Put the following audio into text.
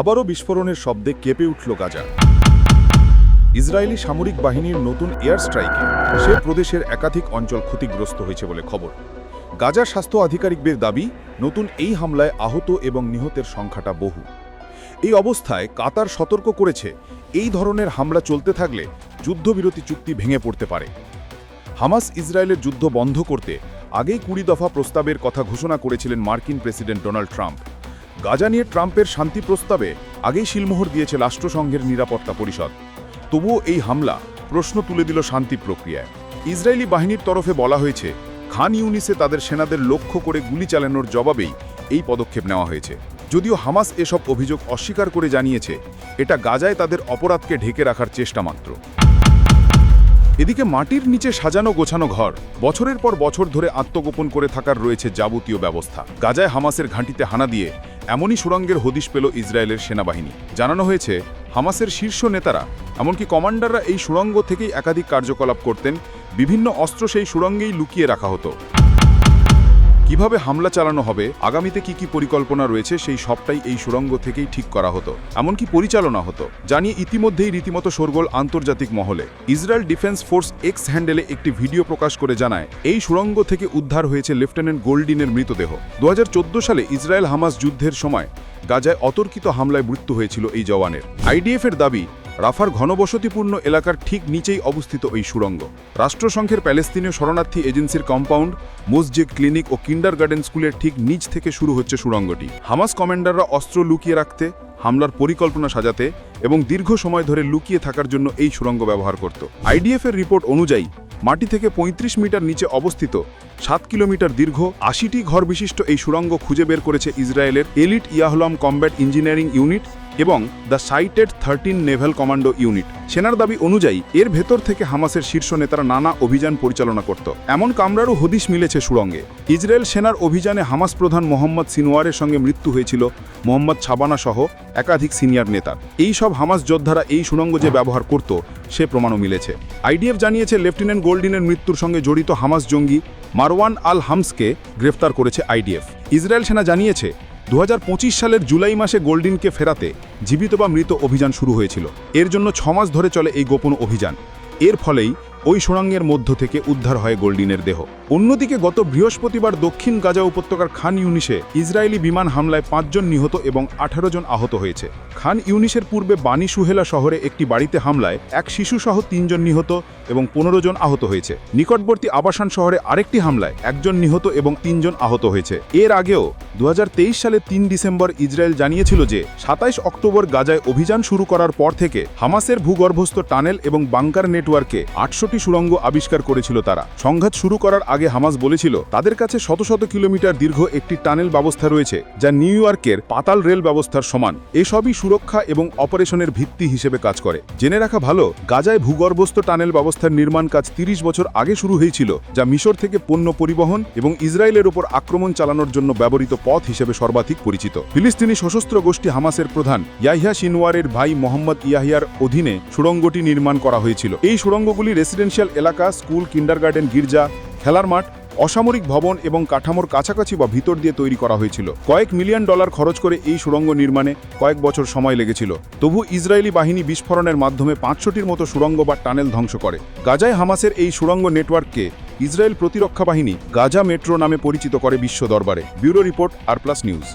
আবারও বিস্ফোরণের শব্দে কেঁপে উঠল গাজা। ইসরায়েলি সামরিক বাহিনীর নতুন এয়ার স্ট্রাইকে সে প্রদেশের একাধিক অঞ্চল ক্ষতিগ্রস্ত হয়েছে বলে খবর। গাজার স্বাস্থ্য আধিকারিকদের দাবি, নতুন এই হামলায় আহত এবং নিহতের সংখ্যাটা বহু। এই অবস্থায় কাতার সতর্ক করেছে, এই ধরনের হামলা চলতে থাকলে যুদ্ধবিরতি চুক্তি ভেঙে পড়তে পারে। হামাস ইসরায়েলের যুদ্ধ বন্ধ করতে আগেই কুড়ি দফা প্রস্তাবের কথা ঘোষণা করেছিলেন মার্কিন প্রেসিডেন্ট ডোনাল্ড ট্রাম্প। গাজা নিয়ে ট্রাম্পের শান্তি প্রস্তাবে আগেই শিলমোহর দিয়েছে রাষ্ট্রসংঘের নিরাপত্তা পরিষদ। তবুও এই হামলা প্রশ্ন তুলে দিল শান্তি প্রক্রিয়ায়। ইসরায়েলি বাহিনীর তরফে বলা হয়েছে, খান ইউনিসে তাদের সেনাদের লক্ষ্য করে গুলি চালানোর জবাবেই এই পদক্ষেপ নেওয়া হয়েছে। যদিও হামাস এসব অভিযোগ অস্বীকার করে জানিয়েছে, এটা গাজায় তাদের অপরাধকে ঢেকে রাখার চেষ্টা মাত্র। এদিকে মাটির নিচে সাজানো গোছানো ঘর, বছরের পর বছর ধরে আত্মগোপন করে থাকার রয়েছে যাবতীয় ব্যবস্থা। গাজায় হামাসের ঘাঁটিতে হানা দিয়ে এমনই সুরঙ্গের হদিশ পেল ইসরায়েলের সেনাবাহিনী। জানানো হয়েছে, হামাসের শীর্ষ নেতারা, এমনকি কমান্ডাররা এই সুরঙ্গ থেকেই একাধিক কার্যকলাপ করতেন, বিভিন্ন অস্ত্র সেই সুরঙ্গেই লুকিয়ে রাখা হতো। কীভাবে হামলা চালানো হবে, আগামীতে কি কি পরিকল্পনা রয়েছে, সেই সবটাই এই সুড়ঙ্গ থেকেই ঠিক করা হতো। এমনকি পরিচালনা হতো। জানিয়ে ইতিমধ্যেই রীতিমতো শোরগোল আন্তর্জাতিক মহলে। ইসরায়েল ডিফেন্স ফোর্স এক্স হ্যান্ডেলে একটি ভিডিও প্রকাশ করে জানায়, এই সুড়ঙ্গ থেকে উদ্ধার হয়েছে লেফটেন্যান্ট গোল্ডিনের মৃতদেহ। দু হাজার চোদ্দ সালে ইসরায়েল হামাস যুদ্ধের সময় গাজায় অতর্কিত হামলায় মৃত্যু হয়েছিল এই জওয়ানের। আইডিএফ এর দাবি রাফার ঘনবসতিপূর্ণ এলাকার ঠিক নিচেই অবস্থিত এই সুড়ঙ্গ। রাষ্ট্রসংঘের প্যালেস্তিনীয় শরণার্থী এজেন্সির কম্পাউন্ড, মসজিদ, ক্লিনিক ও কিন্ডার গার্ডেন স্কুলের ঠিক নিচ থেকে শুরু হচ্ছে সুড়ঙ্গটি। হামাস কমান্ডাররা অস্ত্র লুকিয়ে রাখতে, হামলার পরিকল্পনা সাজাতে এবং দীর্ঘ সময় ধরে লুকিয়ে থাকার জন্য এই সুড়ঙ্গ ব্যবহার করত। আইডিএফ এর রিপোর্ট অনুযায়ী, মাটি থেকে ৩৫ মিটার নিচে অবস্থিত সাত কিলোমিটার দীর্ঘ, আশিটি ঘর বিশিষ্ট এই সুড়ঙ্গ খুঁজে বের করেছে ইসরায়েলের elite Yahalom combat engineering unit এবং the Shayetet thirteen naval commando unit. সেনার দাবি অনুযায়ী, এর ভেতর থেকে হামাসের শীর্ষ নেতারা নানা অভিযান পরিচালনা করত। এমন কামরারও হদিশ মিলেছে সুড়ঙ্গে। ইসরায়েল সেনার অভিযানে হামাস প্রধান মোহাম্মদ সিনোয়ারের সঙ্গে মৃত্যু হয়েছিল মোহাম্মদ ছাবানা সহ একাধিক সিনিয়র নেতার এই সব হামাস যোদ্ধারা এই সুড়ঙ্গ যে ব্যবহার করত, সে প্রমাণও মিলেছে। আইডিএফ জানিয়েছে, লেফটেন্যান্ট গোল্ডিনের মৃত্যুর সঙ্গে জড়িত হামাস জঙ্গি মারওয়ান আল হামসকে গ্রেফতার করেছে আইডিএফ। ইসরায়েল সেনা জানিয়েছে দু হাজার পঁচিশ সালের জুলাই মাসে গোল্ডিনকে ফেরাতে জীবিত বা মৃত অভিযান শুরু হয়েছিল। এর জন্য ছমাস ধরে চলে এই গোপন অভিযান। এর ফলেই ওই সুড়ঙ্গের মধ্য থেকে উদ্ধার হয় গোল্ডিনের দেহ। অন্যদিকে গত বৃহস্পতিবার দক্ষিণ গাজা উপত্যকার খান ইউনিশে ইসরায়েলি বিমান হামলায় পাঁচজন নিহত এবং আঠারো জন আহত হয়েছে। খান ইউনিশের পূর্বে বানি সুহেলা শহরে একটি বাড়িতে হামলায় এক শিশুসহ তিনজন নিহত এবং পনেরো জন আহত হয়েছে। নিকটবর্তী আবাসন শহরে আরেকটি হামলায় একজন নিহত এবং তিনজন আহত হয়েছে। এর আগেও দু হাজার তেইশ সালে তিন ডিসেম্বর ইসরায়েল জানিয়েছিল যে সাতাইশ অক্টোবর গাজায় অভিযান শুরু করার পর থেকে হামাসের ভূগর্ভস্থ টানেল এবং বাংকার নেটওয়ার্কে আটশোটি সুড়ঙ্গ আবিষ্কার করেছিল তারা। সংঘাত শুরু করার আগে হামাস বলেছিল, তাদের কাছে শত শত কিলোমিটার দীর্ঘ একটি টানেল ব্যবস্থা রয়েছে, যা নিউ ইয়র্কের পাতাল রেল ব্যবস্থার সমান। এসবই সুরক্ষা এবং অপারেশনের ভিত্তি হিসেবে কাজ করে। জেনে রাখা ভালো, গাজায় ভূগর্ভস্থ টানেল ব্যবস্থার নির্মাণ কাজ তিরিশ বছর আগে শুরু হয়েছিল, যা মিশর থেকে পণ্য পরিবহন এবং ইসরায়েলের উপর আক্রমণ চালানোর জন্য ব্যবহৃত পথ হিসেবে সর্বাধিক পরিচিত। ফিলিস্তিনি সশস্ত্র গোষ্ঠী হামাসের প্রধান ইয়াহিয়া সিনওয়ারের ভাই মোহাম্মদ ইয়াহিয়ার অধীনে সুড়ঙ্গটি নির্মাণ করা হয়েছিল। এই সুড়ঙ্গগুলি রেসিডেন্সিয়াল এলাকা, স্কুল কিন্ডার গার্ডেন গির্জা, খেলার মাঠ অসামরিক ভবন এবং কাঠামোর কাছাকাছি বা ভিতর দিয়ে তৈরি করা হয়েছিল। কয়েক মিলিয়ন ডলার খরচ করে এই সুড়ঙ্গ নির্মাণে কয়েক বছর সময় লেগেছিল। তবু ইসরায়েলি বাহিনী বিস্ফোরণের মাধ্যমে পাঁচশোটির মতো সুড়ঙ্গ বা টানেল ধ্বংস করে। গাজায় হামাসের এই সুড়ঙ্গ নেটওয়ার্ককে ইসরায়েল প্রতিরক্ষা বাহিনী গাজা মেট্রো নামে পরিচিত করে বিশ্ব দরবারে। Bureau report R plus news.